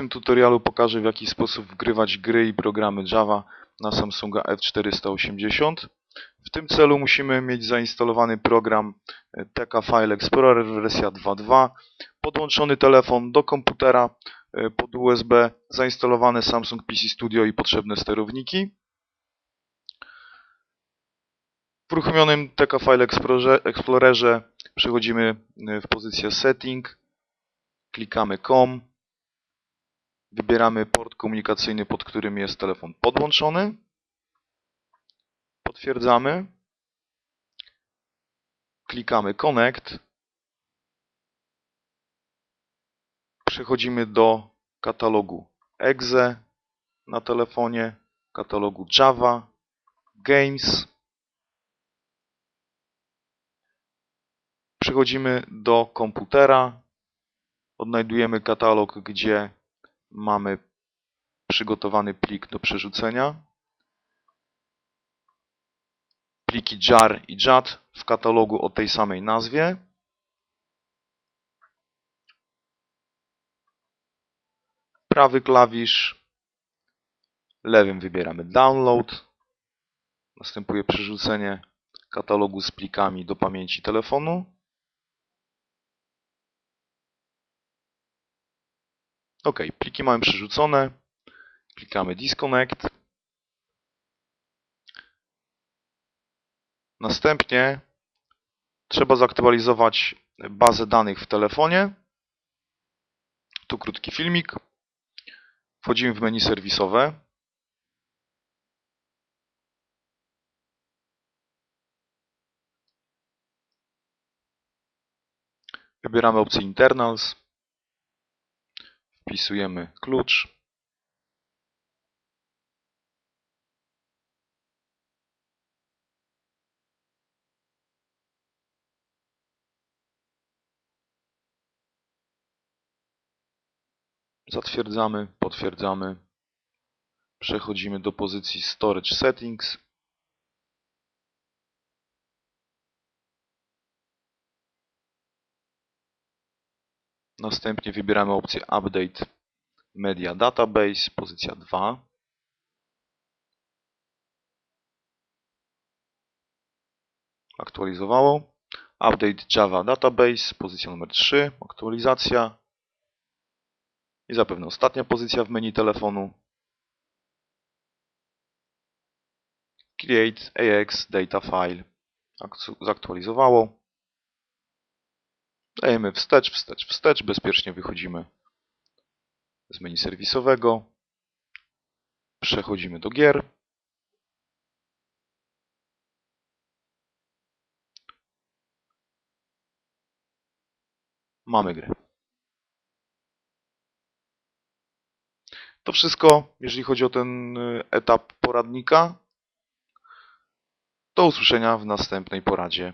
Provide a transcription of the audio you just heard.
tym tutorialu pokażę w jaki sposób wgrywać gry i programy Java na Samsunga F480. W tym celu musimy mieć zainstalowany program e, TK File Explorer wersja 2.2, podłączony telefon do komputera e, pod USB, zainstalowane Samsung PC Studio i potrzebne sterowniki. W uruchomionym TK File Explorerze- Explorerze przechodzimy e, w pozycję Setting, klikamy COM, wybieramy port komunikacyjny, pod którym jest telefon podłączony, potwierdzamy, klikamy Connect, przechodzimy do katalogu EXE na telefonie, katalogu Java, Games, przechodzimy do komputera, odnajdujemy katalog, gdzie mamy przygotowany plik do przerzucenia. Pliki jar i jat w katalogu o tej samej nazwie. Prawy klawisz, lewym wybieramy download. Następuje przerzucenie katalogu z plikami do pamięci telefonu. OK, pliki mamy przerzucone. Klikamy Disconnect. Następnie trzeba zaktualizować bazę danych w telefonie. Tu krótki filmik. Wchodzimy w menu serwisowe. Wybieramy opcję Internals. Wpisujemy klucz. Zatwierdzamy, potwierdzamy. Przechodzimy do pozycji Storage Settings. Następnie wybieramy opcję Update Media Database, pozycja 2. Aktualizowało. Update Java Database, pozycja numer 3, aktualizacja. I zapewne ostatnia pozycja w menu telefonu. Create AX Data File. Aktu- Zaktualizowało. Dajemy wstecz, wstecz, wstecz. Bezpiecznie wychodzimy z menu serwisowego. Przechodzimy do gier. Mamy grę. To wszystko, jeżeli chodzi o ten y, etap poradnika. Do usłyszenia w następnej poradzie.